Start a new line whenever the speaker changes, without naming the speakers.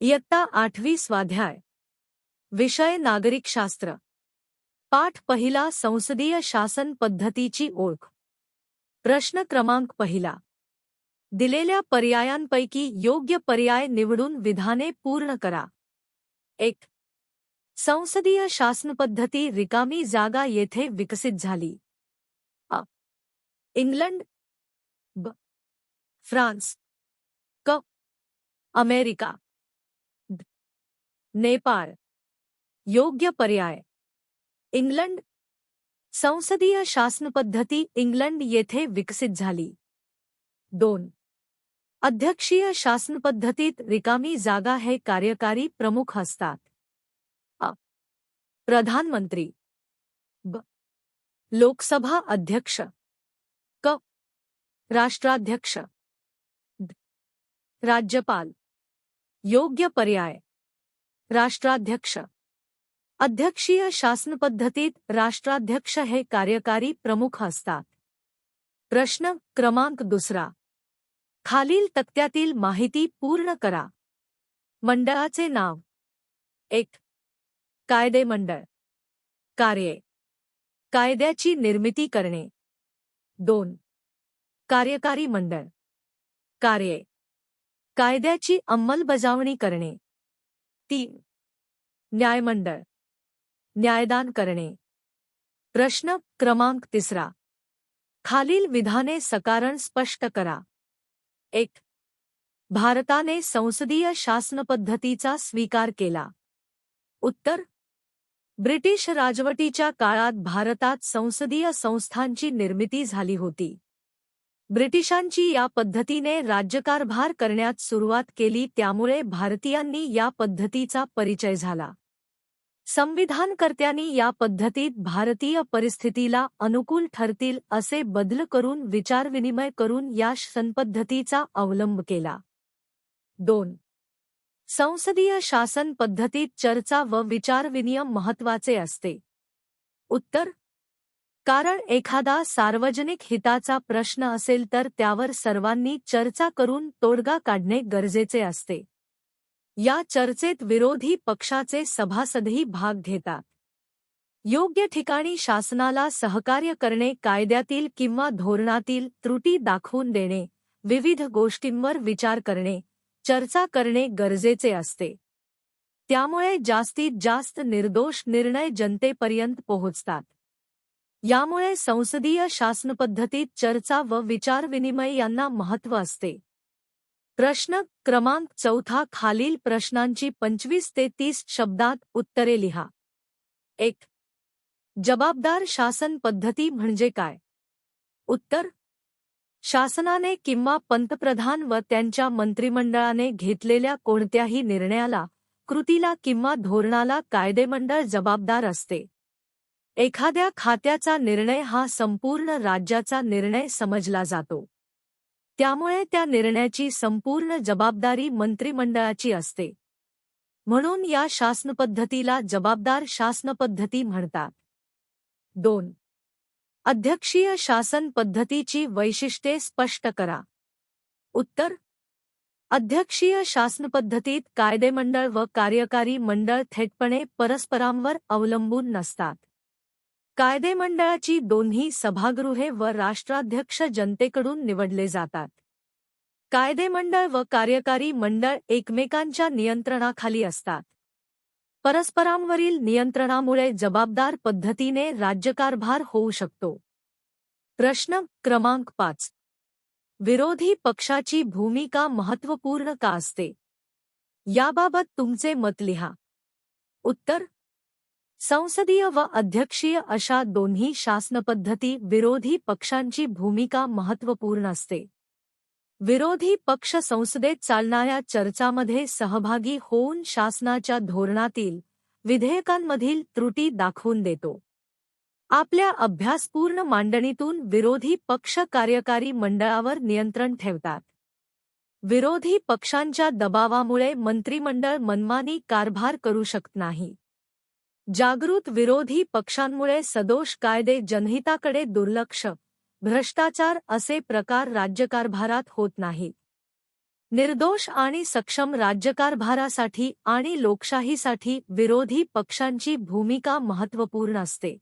इयत्ता आठवी स्वाध्याय. विषय नागरिक शास्त्र. पाठ पहिला संसदीय शासन पद्धतीची ओळख. प्रश्न क्रमांक पहिला. दिलेल्या पर्यायांपैकी योग्य पर्याय निवडून विधाने पूर्ण करा. एक. संसदीय शासनपद्धती रिकामी जागा येथे विकसित झाली. अ. इंग्लंड. ब. फ्रान्स. क. अमेरिका. नेपाळ योग्य पर्याय। इंग्लंड। संसदीय शासनपद्धती इंग्लंड येथे विकसित झाली. दोन। अध्यक्षीय शासनपद्धतीत रिकामी जागा हे कार्यकारी प्रमुख असतात. प्रधानमंत्री. ब. लोकसभा अध्यक्ष. क. राष्ट्राध्यक्ष. राज्यपाल. योग्य पर्याय. राष्ट्राध्यक्ष. अध्यक्षीय शासनपद्धतीत राष्ट्राध्यक्ष हे कार्यकारी प्रमुख असतात. प्रश्न क्रमांक दुसरा. खालील तक्त्यातील माहिती पूर्ण करा. मंडळाचे नाव. एक. कायदे मंडळ. कार्ये. कायद्याची निर्मिती करणे. दोन. कार्यकारी मंडळ. कार्ये. कायद्याची अंमलबजावणी करणे. तीन. न्यायमंडळ. न्यायदान करणे. प्रश्न क्रमांक तिसरा. खालील विधाने सकारण स्पष्ट करा. एक. भारताने संसदीय शासनपद्धतीचा स्वीकार केला. उत्तर. ब्रिटिश राजवटीच्या काळात भारतात संसदीय संस्थांची निर्मिती झाली होती. ब्रिटिशांची या पद्धतीने राज्यकारभार करण्यात सुरुवात केली त्यामुळे भारतीयांनी या पद्धतीचा परिचय झाला. संविधानकर्त्यांनी या पद्धतीत भारतीय परिस्थितीला अनुकूल ठरतील असे बदल करून विचारविनिमय करून या शासनपद्धतीचा अवलंब केला. दोन. संसदीय शासन पद्धतीत चर्चा व विचारविनिमय महत्त्वाचे असते. उत्तर. कारण एखादा सार्वजनिक हिताचा प्रश्न असेल तर त्यावर सर्वांनी चर्चा करून तोडगा काढणे गरजेचे असते. या चर्चेत विरोधी पक्षाचे सभासदही भाग घेतात. योग्य ठिकाणी शासनाला सहकार्य करणे कायद्यातील किंवा धोरणातील त्रुटी दाखवून देणे विविध गोष्टींवर विचार करणे चर्चा करणे गरजेचे असते. त्यामुळे जास्तीत जास्त निर्दोष निर्णय जनतेपर्यंत पोहोचतात. यामुळे संसदीय शासनपद्धतीत चर्चा व विचारविनिमय यांना महत्त्व असते. प्रश्न क्रमांक चौथा खालील प्रश्नांची पंचवीस ते तीस शब्दात उत्तरे लिहा. एक. जबाबदार शासन पद्धती म्हणजे काय? उत्तर. शासनाने किंवा पंतप्रधान व त्यांच्या मंत्रिमंडळाने घेतलेल्या कोणत्याही निर्णयाला कृतीला किंवा धोरणाला कायदेमंडळ जबाबदार असते. एखाद्या खात्याचा निर्णय हा संपूर्ण राज्याचा निर्णय समजला जातो. त्यामुळे त्या निर्णयाची संपूर्ण जबाबदारी मंत्रिमंडळाची असते. म्हणून या शासनपद्धतीला जबाबदार शासनपद्धती म्हणतात. दोन. अध्यक्षीय शासन पद्धतीची वैशिष्ट्ये स्पष्ट करा. उत्तर. अध्यक्षीय शासनपद्धतीत कायदेमंडळ व कार्यकारी मंडळ थेटपणे परस्परांवर अवलंबून नसतात. कायदेमंडळाची दोन्ही सभागृहे व राष्ट्राध्यक्ष जनतेकडून निवडले जातात. कायदेमंडळ व कार्यकारी मंडळ एकमेकांच्या नियंत्रणाखाली असतात. परस्परांवरील नियंत्रणामुळे जबाबदार पद्धतीने राज्यकारभार होऊ शकतो. प्रश्न क्रमांक पाच. विरोधी पक्षाची भूमिका महत्त्वपूर्ण का असते? याबाबत तुमचे मत लिहा. उत्तर संसदीय व अध्यक्षीय अशा दोन्ही शासनपद्धती विरोधी पक्षांची भूमिका महत्त्वपूर्ण असते. विरोधी पक्ष संसदेत चालणाऱ्या चर्चामध्ये सहभागी होऊन शासनाच्या धोरणातील विधेयकांमधील त्रुटी दाखवून देतो. आपल्या अभ्यासपूर्ण मांडणीतून विरोधी पक्ष कार्यकारी मंडळावर नियंत्रण ठेवतात. विरोधी पक्षांच्या दबावामुळे मंत्रिमंडळ मनमानी कारभार करू शकत नाही. जागृत विरोधी पक्षांमुळे सदोष कायदे जनहिताकडे दुर्लक्ष. भ्रष्टाचार असे प्रकार राज्यकारभारात होत नाहीत. निर्दोष आणि सक्षम राज्यकारभारासाठी आणि लोकशाहीसाठी विरोधी पक्षांची भूमिका महत्त्वपूर्ण असते.